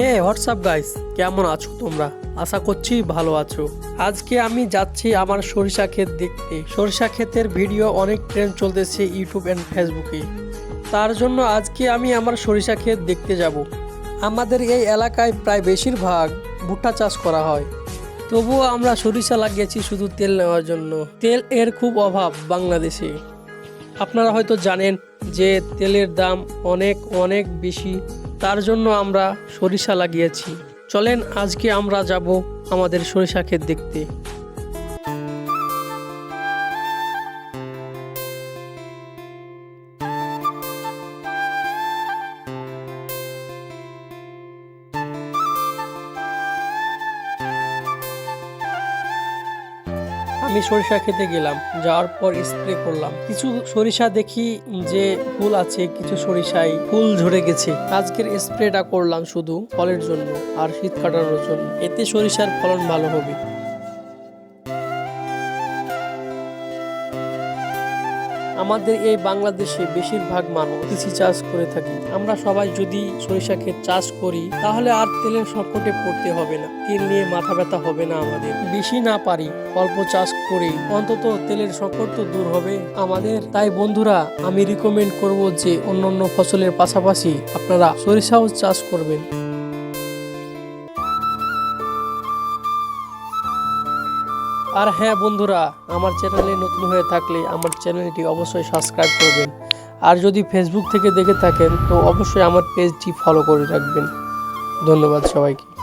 হে WhatsApp guys কেমন আছো তোমরা? আশা করছি ভালো আছো। আজকে আমি যাচ্ছি আমার সরিষা ক্ষেত দেখতে। সরিষা ক্ষেতের ভিডিও অনেক ট্রেন্ড চলতেছে ইউটিউব অ্যান্ড ফেসবুকে তার জন্য আজকে আমি আমার সরিষা ক্ষেত দেখতে যাব। আমাদের এই এলাকায় প্রায় বেশিরভাগ ভুট্টা চাষ করা হয়। তবুও আমরা সরিষা লাগিয়েছি শুধু তেল নেওয়ার জন্য। তেল এর খুব অভাব বাংলাদেশে। আপনারা হয়তো জানেন যে তেলের দাম অনেক অনেক বেশি, তার জন্য আমরা সরিষা লাগিয়েছি। চলেন আজকে আমরা যাব আমাদের সরিষা ক্ষেত দেখতে। আমি সরিষা খেতে গেলাম, যাওয়ার পর স্প্রে করলাম। কিছু সরিষা দেখি যে ফুল আছে, কিছু সরিষায় ফুল ঝরে গেছে। আজকের স্প্রেটা করলাম শুধু ফলের জন্য আর শীত কাটানোর জন্য। এতে সরিষার ফলন ভালো হবে। আমাদের এই বাংলাদেশে বেশিরভাগ মানুষ কৃষি চাষ করে থাকি। আমরা সবাই যদি সরিষা ক্ষেত চাষ করি, তাহলে আর তেলের সংকটে পড়তে হবে না। তেল নিয়ে মাথা ব্যথা হবে না আমাদের। বেশি না পারি, অল্প চাষ করে। অন্তত তেলের সংকট তো দূর হবে। আমাদের, তাই বন্ধুরা, আমি রিকমেন্ড করব যে অন্যান্য ফসলের পাশাপাশি আপনারা সরিষাও চাষ করবেন। আর হ্যাঁ বন্ধুরা, আমার চ্যানেলে নতুন হয়ে থাকলে আমার চ্যানেলটি অবশ্যই সাবস্ক্রাইব করবেন। আর যদি ফেসবুক থেকে দেখে থাকেন, তো অবশ্যই আমার পেজটি ফলো করে রাখবেন। ধন্যবাদ সবাইকে।